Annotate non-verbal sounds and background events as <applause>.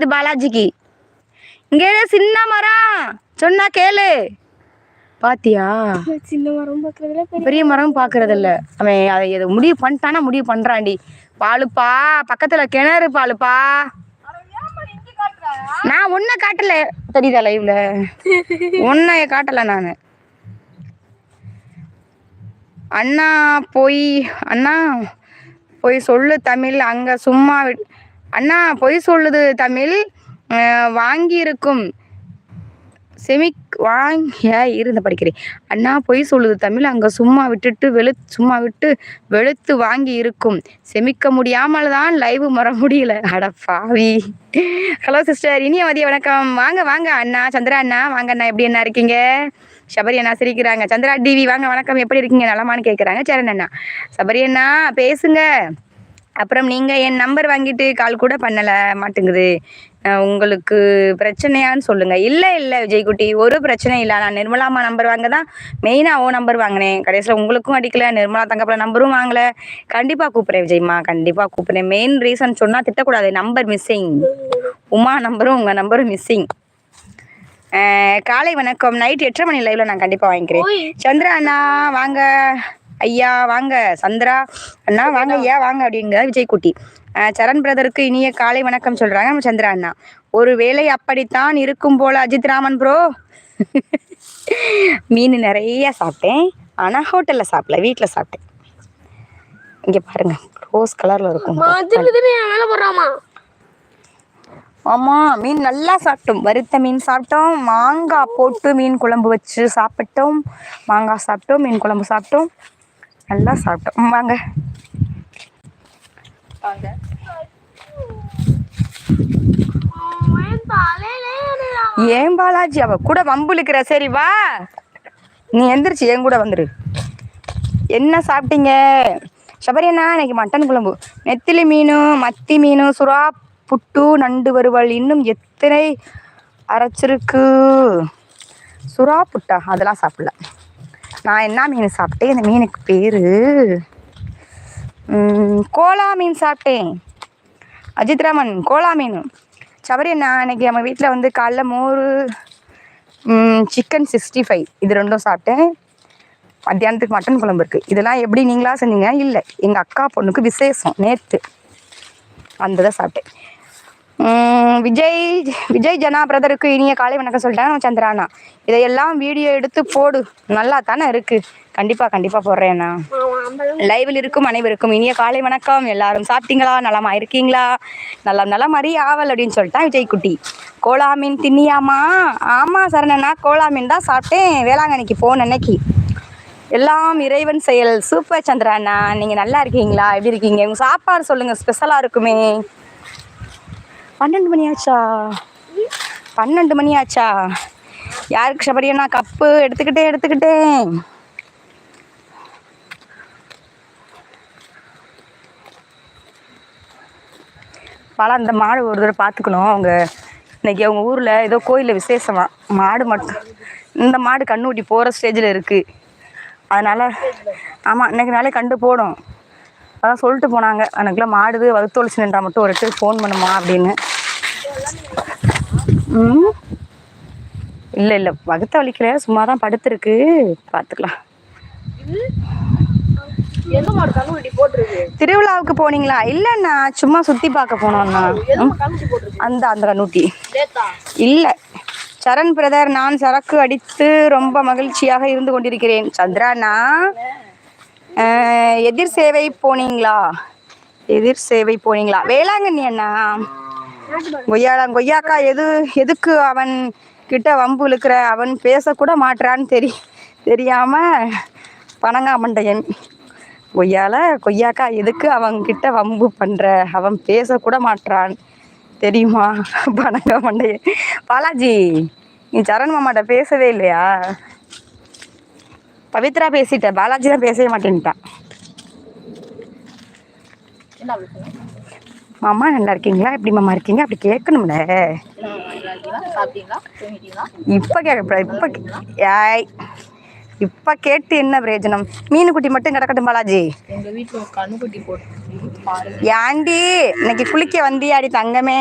இது பாலாஜிக்கு. இங்கே சின்ன மரம். சொன்னா கேளு. பாத்தியா? சின்ன மரம் பெரிய மரம் பாக்குறது இல்ல அவன் அதை முடிவு பண்ணிட்டானா முடிவு பண்றான்டி. பாலுப்பா பக்கத்துல கிணறு பாலுப்பா. நான் உன்னை காட்டல. தெரியுதா லைவ்ல உன்னை காட்டல நானு. அண்ணா போய் அண்ணா போய் சொல்லு தமிழ். அங்க சும்மா அண்ணா பொய் சொல்லுது தமிழ். வாங்கியிருக்கும். செமிக் வாங்கிய இருந்த படிக்கிறேன். அண்ணா பொய் சொல்லுது தமிழ். அங்கே சும்மா விட்டுட்டு வெளு சும்மா விட்டு வெளுத்து வாங்கி இருக்கும் செமிக்க முடியாமல் தான் லைவ் வர முடியல. அட பாவி. Hello sister. இனிய மதிய வணக்கம். வாங்க வாங்க அண்ணா. சந்திரா அண்ணா வாங்க அண்ணா. எப்படி என்ன இருக்கீங்க? சபரி அண்ணா சிரிக்கிறாங்க. சந்திரா டிவி வாங்க வணக்கம். எப்படி இருக்கீங்க? நலமான்னு கேட்குறாங்க சரண் அண்ணா. சபரி அண்ணா பேசுங்க. அப்புறம் நீங்கள் என் நம்பர் வாங்கிட்டு கால் கூட பண்ணலை மாட்டேங்குது. உங்களுக்கு பிரச்சனையான்னு சொல்லுங்க. இல்லை இல்லை விஜய்குட்டி ஒரு பிரச்சனை இல்லை. நான் நிர்மலாம்மா நம்பர் வாங்க தான் மெயினாக ஓ நம்பர் வாங்கினேன். கடைசியில் உங்களுக்கும் அடிக்கல நிர்மலா தங்கப்பல நம்பரும் வாங்கல. கண்டிப்பாக கூப்பிட்றேன் விஜய்மா கண்டிப்பாக கூப்பிட்றேன். மெயின் ரீசன் சொன்னால் திட்டக்கூடாது. நம்பர் மிஸ்ஸிங் உமா நம்பரும் உங்கள் நம்பரும் மிஸ்ஸிங் காலை வணக்கம். நைட் எட்டரை மணி லைவ்ல நான் கண்டிப்பாக வாங்கிக்கிறேன். சந்திரா அண்ணா வாங்க. ஐயா வாங்க. சந்திரா அண்ணா வாங்க ஐயா வாங்க அப்படிங்கிற விஜய்குட்டி. சரண் பிரதருக்கு இனிய காலை வணக்கம் சொல்றாங்க நம்ம சந்திரா அண்ணா. ஒரு வேளை அப்படித்தான் இருக்கும் போல அஜித் ராமன் ப்ரோ <laughs> மீன் நிறைய சாப்பிட்டேன். ஆனால் ஹோட்டலில் சாப்பிடல வீட்டில் சாப்பிட்டேன். இங்கே பாருங்க ரோஸ் கலரில் இருக்கும். ஆமாம் மீன் நல்லா சாப்பிட்டோம். வறுத்த மீன் சாப்பிட்டோம். மாங்காய் போட்டு மீன் குழம்பு வச்சு சாப்பிட்டோம். மாங்காய் சாப்பிட்டோம் மீன் குழம்பு சாப்பிட்டோம். நல்லா சாப்பிட்டோம். வாங்க. வாங்க. ஏன் பாலாஜி? அவ கூட வம்புலுக்கிற. சரி வா. நீ எந்திரிச்சு என் கூட வந்துரு. என்ன சாப்பிட்டீங்க? சபரியண்ணா இன்னைக்கு மட்டன் குழம்பு. நெத்திலி மீன் மத்தி மீன் சுறா புட்டு நண்டு வறுவல். இன்னும் எத்தனை அரைச்சிருக்கு? சுறா புட்டா? அதெல்லாம் சாப்பிடல. நான் என்ன மீன் சாப்பிட்டேன்? இந்த மீனுக்கு பேர் கோலா மீன் சாப்பிட்டேன். அஜித் ராமன் கோலா மீன். சபரி அண்ணா அன்றைக்கி நம்ம வீட்டில் வந்து காலைல மோர் சிக்கன் சிக்ஸ்டி ஃபைவ் இது ரெண்டும் சாப்பிட்டேன். மத்தியானத்துக்கு மட்டன் குழம்பு இருக்குது இதெல்லாம் எப்படி நீங்களா செஞ்சீங்க? இல்லை எங்கள் அக்கா பொண்ணுக்கு விசேஷம் நேற்று அந்த தான் சாப்பிட்டேன். விஜய் விஜய் ஜனா பிரதருக்கு இனிய காலை வணக்கம் சொல்லிட்டாங்க சந்திரானா. இதையெல்லாம் வீடியோ எடுத்து போடு. நல்லா தானே இருக்குது கண்டிப்பாக கண்டிப்பாக போடுறேண்ணா லைவில் இருக்கும் அனைவருக்கும் இனிய காலை வணக்கம். எல்லாரும் சாப்பிட்டீங்களா? நலமா இருக்கீங்களா? நலம் நலம் அறி ஆவல் அப்படின்னு சொல்லிட்டான் விஜய் குட்டி கோலா மீன் தின்னியாமா ஆமாம் சரணண்ணா கோலா மீன் தான் சாப்பிட்டேன். வேளாங்கண்ணிக்கு போன அன்னைக்கு. எல்லாம் இறைவன் செயல். சூப்பர் சந்திராண்ணா. நீங்கள் நல்லா இருக்கீங்களா? எப்படி இருக்கீங்க? உங்கள் சாப்பாடு சொல்லுங்கள் ஸ்பெஷலாக இருக்குமே. பன்னெண்டு மணி ஆச்சா பன்னெண்டு மணி ஆச்சா யாருக்கு சபரியண்ணா கப்பு? எடுத்துக்கிட்டே எடுத்துக்கிட்டேன். பல அந்த மாடு ஒரு தடவை பார்த்துக்கணும் அவங்க. இன்னைக்கு அவங்க ஊரில் ஏதோ கோயிலில் விசேஷமா. மாடு மட்டும் இந்த மாடு கண்ணுக்குட்டி போகிற ஸ்டேஜில் இருக்குது அதனால் ஆமாம் இன்னைக்கு நாளே கண்டு போடும். அதான் சொல்லிட்டு போனாங்க. எனக்குலாம் மாடுது வகுத்தொழிச்சு நின்றா மட்டும் ஒரு இடத்துக்கு ஃபோன் பண்ணுமா அப்படின்னு. இல்லை இல்லை. வகுத்த வலிக்கல சும்மா தான் படுத்துருக்கு பார்த்துக்கலாம் திருவிழாவுக்கு போனீங்களா? இல்லைண்ணா. சும்மா சுற்றி பார்க்க போனோம்ண்ணா. அந்த அந்த கண்ணூட்டி. இல்லை. சரண் பிரதர் நான் சரக்கு அடித்து ரொம்ப மகிழ்ச்சியாக இருந்து கொண்டிருக்கிறேன். சந்திராண்ணா. எதிர் சேவை போனீங்களா? எதிர் சேவை போனீங்களா? வேளாங்கண்ணி அண்ணா. கொய்யாடா கொய்யாக்கா எது எதுக்கு அவன் கிட்ட வம்பு இழுக்கிற? அவன் பேசக்கூட மாட்றான்னு தெரி தெரியாம பனங்காமண்டையன் கொய்யால கொய்யாக்கா எதுக்கு அவன்கிட்ட வம்பு பண்ற? அவன் பேசக்கூட மாட்றான். தெரியுமா? பனங்காமண்டையன் பாலாஜி நீ சரண் மாமாட்ட பேசவே இல்லையா? பவித்ரா பேசிட்ட. பாலாஜி தான் பேசவே மாட்டேன்ட்டான். மாமா நல்லா இருக்கீங்களா? எப்படி மாமா இருக்கீங்க? அப்படி கேட்கணும்ல. இப்போ கேட்க இப்போ ஏய் இப்போ கேட்டு என்ன பிரயோஜனம்? மீன் குட்டி மட்டும் கிடக்கட்டும் பாலாஜி. எங்க வீட்டுல கண்ணுக்குட்டி போட்டு ஏண்டி இன்னைக்கு குளிக்க வந்தியாடி தங்கமே.